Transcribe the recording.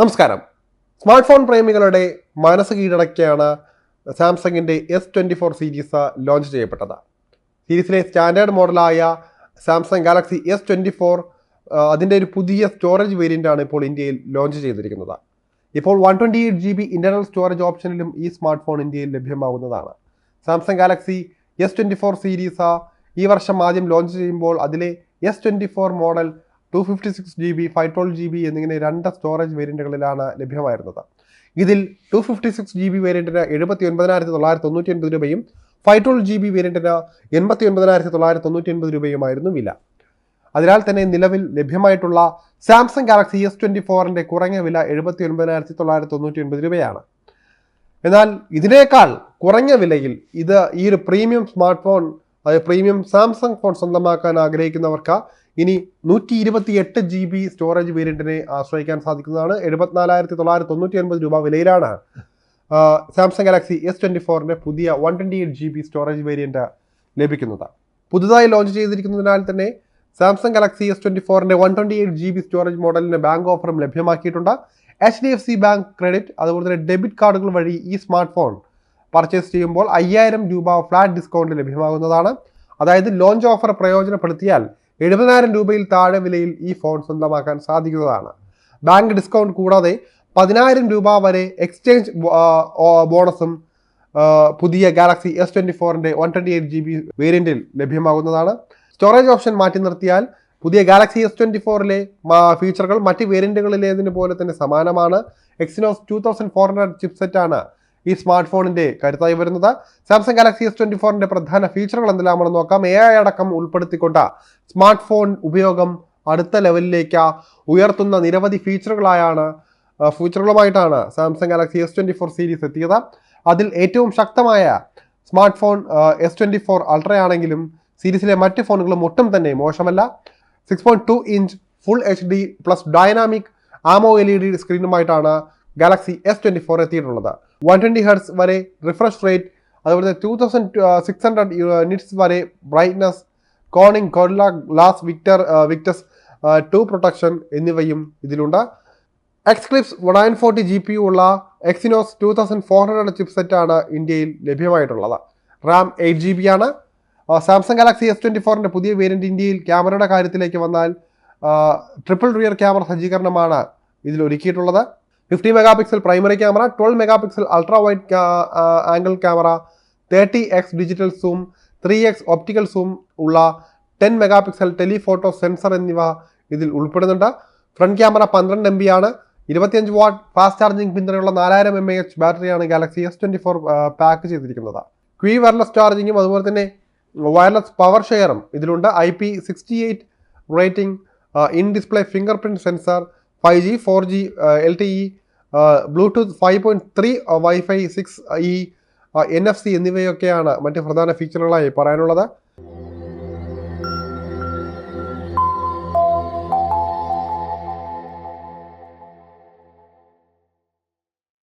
നമസ്കാരം. Smart phone പ്രേമികളുടെ മനസ്സ് കീഴടക്കിയാണ് സാംസങ്ങിന്റെ S twenty four series launch ചെയ്യപ്പെട്ടത്. സീരീസിലെ standard മോഡലായ Samsung Galaxy S twenty four അതിന്റെ ഒരു പുതിയ സ്റ്റോറേജ് വേരിയന്റാണ് ഇപ്പോൾ ഇന്ത്യയിൽ ലോഞ്ച് ചെയ്തിരിക്കുന്നത്. ഇപ്പോൾ one twenty eight G B internal storage ഓപ്ഷനിലും ഈ സ്മാർട്ട് ഫോൺ ഇന്ത്യയിൽ ലഭ്യമാകുന്നതാണ്. Samsung Galaxy S twenty four series ഈ വർഷം ആദ്യം ലോഞ്ച് ചെയ്യുമ്പോൾ അതിലെ S twenty four model two fifty six G B five twelve G B എന്നിങ്ങനെ രണ്ട് സ്റ്റോറേജ് വേരിയന്റുകളിലാണ് ലഭ്യമായിരുന്നത്. ഇതിൽ two fifty six G B വേരിയന്റിന് എഴുപത്തി ഒൻപതിനായിരത്തി തൊള്ളായിരത്തി തൊണ്ണൂറ്റി ഒൻപത് രൂപയും ഫൈവ് ട്വൽവ് ജി ബി വേരിയന്റിന് എൺപത്തി ഒൻപതിനായിരത്തി തൊള്ളായിരത്തി തൊണ്ണൂറ്റി ഒൻപത് രൂപയുമായിരുന്നു വില അതിനാൽ തന്നെ നിലവിൽ ലഭ്യമായിട്ടുള്ള സാംസങ് ഗാലക്സി എസ് ട്വന്റി ഫോറിന്റെ കുറഞ്ഞ വില എഴുപത്തി ഒൻപതിനായിരത്തി തൊള്ളായിരത്തി തൊണ്ണൂറ്റി ഒൻപത് രൂപയാണ്. എന്നാൽ ഇതിനേക്കാൾ കുറഞ്ഞ വിലയിൽ ഇത് ഈ ഒരു പ്രീമിയം സ്മാർട്ട് ഫോൺ അതായത് പ്രീമിയം സാംസങ് ഫോൺ സ്വന്തമാക്കാൻ ആഗ്രഹിക്കുന്നവർക്ക് ഇനി നൂറ്റി ഇരുപത്തി എട്ട് ജി ബി സ്റ്റോറേജ് വേരിയന്റിനെ ആശ്രയിക്കാൻ സാധിക്കുന്നതാണ്. എഴുപത്തിനാലായിരത്തി തൊള്ളായിരത്തി തൊണ്ണൂറ്റി ഒൻപത് രൂപ വിലയിലാണ്. സാംസങ് ഗാലക്സി എസ് ട്വന്റി ഫോറിന്റെ പുതിയ one twenty eight G B storage variant ലഭിക്കുന്നത്. പുതുതായി ലോഞ്ച് ചെയ്തിരിക്കുന്നതിനാൽ തന്നെ സാംസങ് ഗാലക്സി എസ് ട്വന്റി ഫോറിന്റെ one twenty eight G B storage മോഡലിന് ബാങ്ക് ഓഫറും ലഭ്യമാക്കിയിട്ടുണ്ട്. H D F C bank credit അതുപോലെ തന്നെ ഡെബിറ്റ് കാർഡുകൾ വഴി ഈ സ്മാർട്ട് ഫോൺ പർച്ചേസ് ചെയ്യുമ്പോൾ അയ്യായിരം രൂപ ഫ്ലാറ്റ് ഡിസ്കൗണ്ട് ലഭ്യമാകുന്നതാണ്. അതായത് ലോഞ്ച് ഓഫർ പ്രയോജനപ്പെടുത്തിയാൽ എഴുപതിനായിരം രൂപയിൽ താഴെ വിലയിൽ ഈ ഫോൺ സ്വന്തമാക്കാൻ സാധിക്കുന്നതാണ്. ബാങ്ക് ഡിസ്കൗണ്ട് കൂടാതെ പതിനായിരം രൂപ വരെ എക്സ്ചേഞ്ച് ബോണസും പുതിയ ഗാലക്സി എസ് ട്വന്റി ഫോറിന്റെ one twenty eight G B വേരിയന്റിൽ ലഭ്യമാകുന്നതാണ്. സ്റ്റോറേജ് ഓപ്ഷൻ മാറ്റി നിർത്തിയാൽ പുതിയ ഗാലക്സി എസ് ട്വന്റി ഫോറിലെ ഫീച്ചറുകൾ മറ്റ് വേരിയന്റുകളിലേതിന് പോലെ തന്നെ സമാനമാണ്. Exynos two thousand four hundred ചിപ്സെറ്റാണ് ഈ സ്മാർട്ട് ഫോണിന്റെ കരുത്തായി വരുന്നത്. സാംസങ് ഗാലക്സി എസ് ട്വന്റി ഫോറിന്റെ പ്രധാന ഫീച്ചറുകൾ എന്തെല്ലാമാണെന്ന് നോക്കാം. എ ഐ അടക്കം ഉൾപ്പെടുത്തിക്കൊണ്ട സ്മാർട്ട് ഫോൺ ഉപയോഗം അടുത്ത ലെവലിലേക്ക് ഉയർത്തുന്ന നിരവധി ഫീച്ചറുകളായാണ് ഫീച്ചറുകളുമായിട്ടാണ് Samsung Galaxy S twenty four series എത്തിയത്. അതിൽ ഏറ്റവും ശക്തമായ smart phone S twenty four അൾട്രയാണെങ്കിലും സീരീസിലെ മറ്റ് ഫോണുകളും ഒട്ടും തന്നെ മോശമല്ല. Six point two inch full H D plus dynamic AMOLED സ്ക്രീനുമായിട്ടാണ് Galaxy S twenty four എത്തിയിട്ടുള്ളത്. വൺ ട്വന്റി ഹെർട്സ് വരെ റിഫ്രഷ് റേറ്റ് അതുപോലെ തന്നെ two thousand six hundred nits വരെ brightness Corning Gorilla glass Victor Victus two protection എന്നിവയും ഇതിലുണ്ട്. Xclipse one forty G P ഉള്ള Exynos two thousand four hundred ചിപ്സെറ്റാണ് ഇന്ത്യയിൽ ലഭ്യമായിട്ടുള്ളത്. റാം എയ്റ്റ് ജി ബി ആണ്. സാംസങ് ഗാലക്സി എസ് ട്വന്റി ഫോറിന്റെ പുതിയ variant ഇന്ത്യയിൽ ക്യാമറയുടെ കാര്യത്തിലേക്ക് വന്നാൽ ട്രിപ്പിൾ റിയർ ക്യാമറ സജ്ജീകരണമാണ് ഇതിൽ ഒരുക്കിയിട്ടുള്ളത്. Fifty megapixel primary camera twelve megapixel ultra wide angle camera thirty X digital zoom three X optical zoom ഉള്ള ten megapixel telephoto sensor എന്നിവ ഇതിൽ ഉൾപ്പെടുന്നുണ്ട്. ഫ്രണ്ട് ക്യാമറ പന്ത്രണ്ട് എം ബി ആണ്. ഇരുപത്തിയഞ്ച് വാട്ട് ഫാസ്റ്റ് ചാർജിംഗ് പിന്തുണയുള്ള നാലായിരം എം എ എച്ച് ബാറ്ററിയാണ് Galaxy S twenty four pack ചെയ്തിരിക്കുന്നത്. ക്വീ വയർലെസ് ചാർജിങ്ങും അതുപോലെ തന്നെ വയർലെസ് പവർ ഷെയറും ഇതിലുണ്ട്. I P sixty eight rating in display fingerprint sensor five G four G L T E Bluetooth five point three wifi six E N F C എന്നിവയൊക്കെയാണ് മറ്റ് പ്രധാന ഫീച്ചറുകളായി പറയാനുള്ളത്.